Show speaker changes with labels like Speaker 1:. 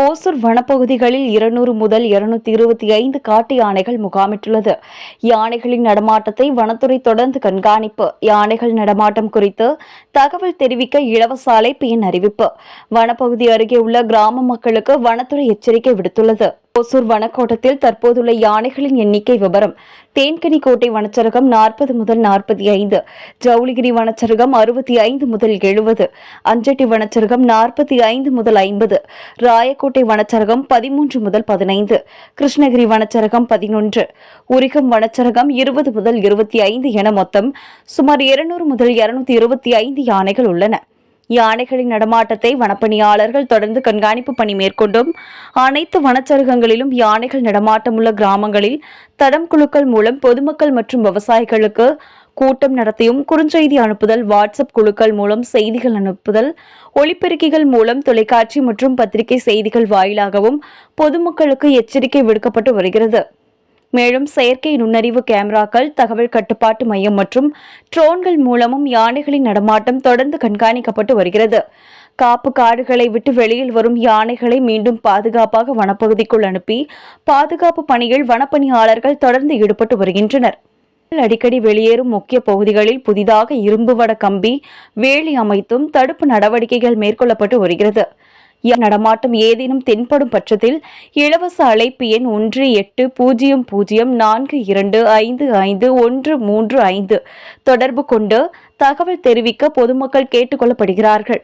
Speaker 1: ஓசூர் வனப்பகுதிகளில் இருநூறு முதல் இருநூத்தி இருபத்தி ஐந்து காட்டு யானைகள் முகாமிட்டுள்ளது. யானைகளின் நடமாட்டத்தை வனத்துறை தொடர்ந்து கண்காணிப்பு. யானைகள் நடமாட்டம் குறித்து தகவல் தெரிவிக்க இலவச அழைப்பு எண் அறிவிப்பு. வனப்பகுதி அருகே உள்ள கிராம மக்களுக்கு வனத்துறை எச்சரிக்கை விடுத்துள்ளது. ஓசூர் வனக்கோட்டத்தில் தற்போதுள்ள யானைகளின் எண்ணிக்கை விவரம் தேன்கனிக்கோட்டை வனச்சரகம் நாற்பது முதல் நாற்பத்தி ஐந்து ஜவுளிகிரி வனச்சரகம் அறுபத்தி ஐந்து முதல் எழுபது அஞ்சட்டி வனச்சரகம் நாற்பத்தி ஐந்து முதல் ஐம்பது ராயக்கோட்டை வனச்சரகம் பதிமூன்று முதல் பதினைந்து கிருஷ்ணகிரி வனச்சரகம் பதினொன்று உரிகம் வனச்சரகம் இருபது முதல் இருபத்தி ஐந்து என மொத்தம் சுமார் இருநூறு முதல் இருநூத்தி இருபத்தி ஐந்து யானைகள் உள்ளன. யானைகளின் நடமாட்டத்தை வனப்பணியாளர்கள் தொடர்ந்து கண்காணிப்பு பணி மேற்கொண்டும் அனைத்து வனச்சருகங்களிலும் யானைகள் நடமாட்டமுள்ள கிராமங்களில் தடம் குழுக்கள் மூலம் பொதுமக்கள் மற்றும் விவசாயிகளுக்கு கூட்டம் நடத்தியும் குறுஞ்செய்தி அனுப்புதல் வாட்ஸ்அப் குழுக்கள் மூலம் செய்திகள் அனுப்புதல் ஒளிபெருக்கிகள் மூலம் தொலைக்காட்சி மற்றும் பத்திரிகை செய்திகள் வாயிலாகவும் பொதுமக்களுக்கு எச்சரிக்கை விடுக்கப்பட்டு வருகிறது. மேலும் செயற்கை நுண்ணறிவு கேமராக்கள் தகவல் கட்டுப்பாட்டு மையம் மற்றும் ட்ரோன்கள் மூலமும் யானைகளின் நடமாட்டம் தொடர்ந்து கண்காணிக்கப்பட்டு வருகிறது. காப்பு காடுகளை விட்டு வெளியில் வரும் யானைகளை மீண்டும் பாதுகாப்பாக வனப்பகுதிக்குள் அனுப்பி பாதுகாப்பு பணியில் வனப்பணியாளர்கள் தொடர்ந்து ஈடுபட்டு வருகின்றனர். அடிக்கடி வெளியேறும் முக்கிய பகுதிகளில் புதிதாக இரும்பு வட கம்பி வேலி அமைத்தும் தடுப்பு நடவடிக்கைகள் மேற்கொள்ளப்பட்டு வருகிறது. நடமாட்டம் ஏதேனும் தென்படும் பட்சத்தில் இலவச அழைப்பு எண் ஒன்று எட்டு பூஜ்ஜியம் பூஜ்ஜியம் நான்கு இரண்டு ஐந்து ஐந்து ஒன்று மூன்று ஐந்து. தொடர்பு கொண்டு தகவல் தெரிவிக்க பொதுமக்கள் கேட்டுக்கொள்ளப்படுகிறார்கள்